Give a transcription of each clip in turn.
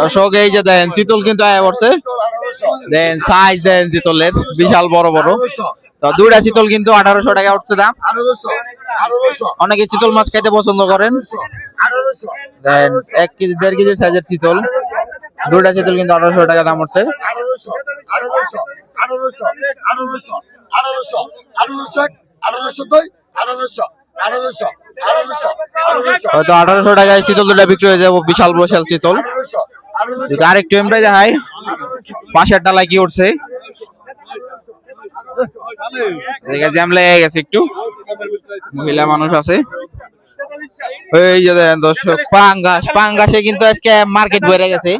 দর্শক, এই যে দেন, চিতল কিন্তু আয়া পড়ছে। দেন সাইজ দেন চিতলের, বিশাল বড় বড়। তো দুইটা চিতল কিন্তু আঠারোশো টাকা উঠছে দাম। অনেকে চিতল মাছ খেতে পছন্দ করেন। দেন, এক কেজি, দেড় কেজি সাইজের চিতল। দুইটা চিতল কিন্তু আঠারোশো টাকা দাম উঠছে। আঠারোশো টাকায় চিতল দুটা বিক্রি হয়ে যাব, বিশাল বিশাল চিতল। যদি আরেকটু এমরাই দেখাই, পাশের ডালায় কি উঠছে? জ্যাম লেগে গেছে একটু। মহিলা মানুষ আছে। যে কিন্তু মার্কেট বেড়ে গেছে।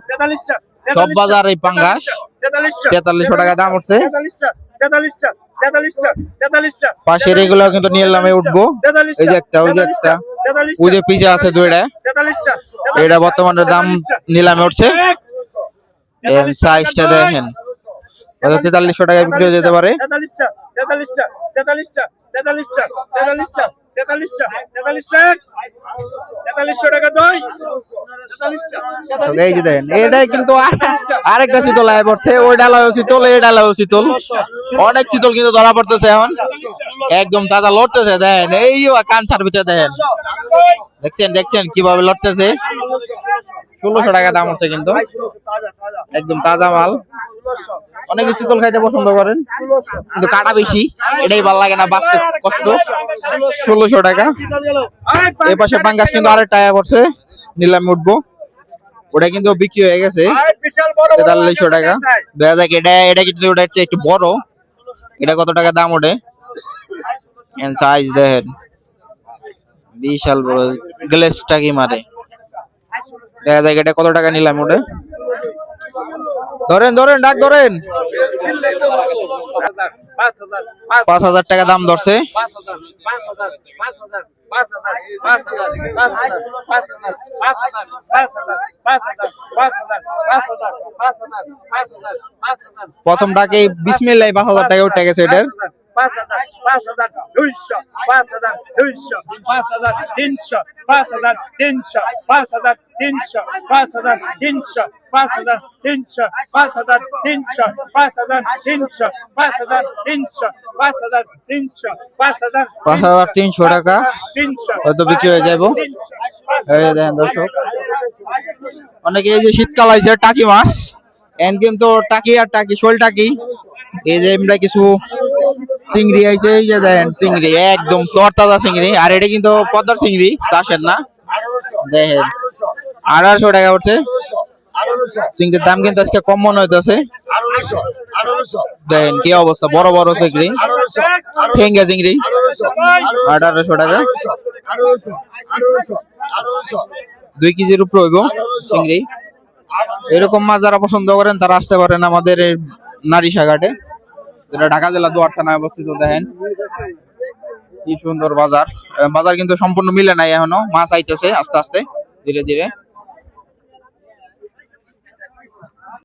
সব বাজার এই পাঙ্গাস। তেতাল্লিশশো টাকা দাম উঠছে। পাশের এগুলো কিন্তু নিলামে উঠবো। এই যে একটা, ওই যে একটা। যে পিছে আছে দুইটা। এটা বর্তমানে দাম নিলামে উঠছে। সাইজটা দেখেন। তেতাল্লিশশো টাকায় বিক্রি হয়ে যেতে পারে। তো এই যে দেখেন এটাই কিন্তু আর- আরেকটা শীতল আয় পড়ছে। ওই শীতল এই শীতল। অনেক শীতল কিন্তু ধরা পড়তেছে এখন। একদম তাজা লড়তেছে দেখেন। এই কাঞ্চার ভিতরে দেখেন। দেখছেন দেখছেন কীভাবে লড়তেছে? ষোলোশো টাকা দাম হচ্ছে কিন্তু। একদম তাজা মাল। অনেকে শীতল খাইতে পছন্দ করেন। কিন্তু কাটা বেশি, এটাই ভালো লাগে না, বাঁচতে কষ্ট। ষোলোশো টাকা। এই পাশে পাঙ্গাস কিন্তু আরেকটা আয়া পড়ছে, নিলামে উঠবো। ওটা কিন্তু বিক্রি হয়ে গেছে। তেতাল্লিশশো টাকা। দেখা যাক, এটা এটা কিন্তু ওটা একটু বড়। এটা কত টাকা দাম ওঠে? সাইজ দেখেন। বিশাল বড় গ্লেসটা কি মারে। দেখা যায় এটা কত টাকা নিলাম ওটা। ধরেন ধরেন, ডাক ধরেন। পাঁচ হাজার টাকা দাম ধরছে। প্রথম টাকে বিসমিল্লাহ পাঁচ হাজার টাকা উঠে গেছে এটার। পাঁচ হাজার পাঁচ হাজার দুইশো পাঁচ হাজার দুইশো পাঁচ হাজার তিনশো পাঁচ হাজার তিনশো পাঁচ হাজার তিনশো পাঁচ হাজার তিনশো পাঁচ হাজার তিনশো পাঁচ হাজার তিনশো পাঁচ হাজার তিনশো পাঁচ হাজার তিনশো পাঁচ হাজার তিনশো পাঁচ হাজার পাঁচ হাজার তিনশো টাকা তিনশো হয়তো বিক্রি হয়ে যাব এই দেখেন দর্শক অনেকে এই যে শীতকাল আইছে টাকি মাছ এন কিন্তু টাকি আর টাকি শোল টাকি এই যে আমরা কিছু চিংড়ি আইছে, এই যে দেখেন চিংড়ি, একদম তরতাজা চিংড়ি। আর এটা কিন্তু পদ্মার চিংড়ি, চাষের না? দেখেন আঠারোশো টাকা উঠছে। চিংড়ির দাম কিন্তু আজকে কম মনে হইতেছে। দেখেন কি অবস্থা, বড় বড় চিংড়ি। ঠেঙ্গা চিংড়ি, আঠারোশো টাকা। দুই কেজির উপরে হইব চিংড়ি। এরকম মাছ যারা পছন্দ করেন, তারা আসতে পারেন আমাদের নারিশা ঘাটে যেটা ঢাকা জেলা দুয়ার থানায় অবস্থিত, দেখেন। কি সুন্দর বাজার। বাজার কিন্তু সম্পূর্ণ মিলে নাই এখনও। মাছ আইতেছে আস্তে আস্তে, ধীরে ধীরে।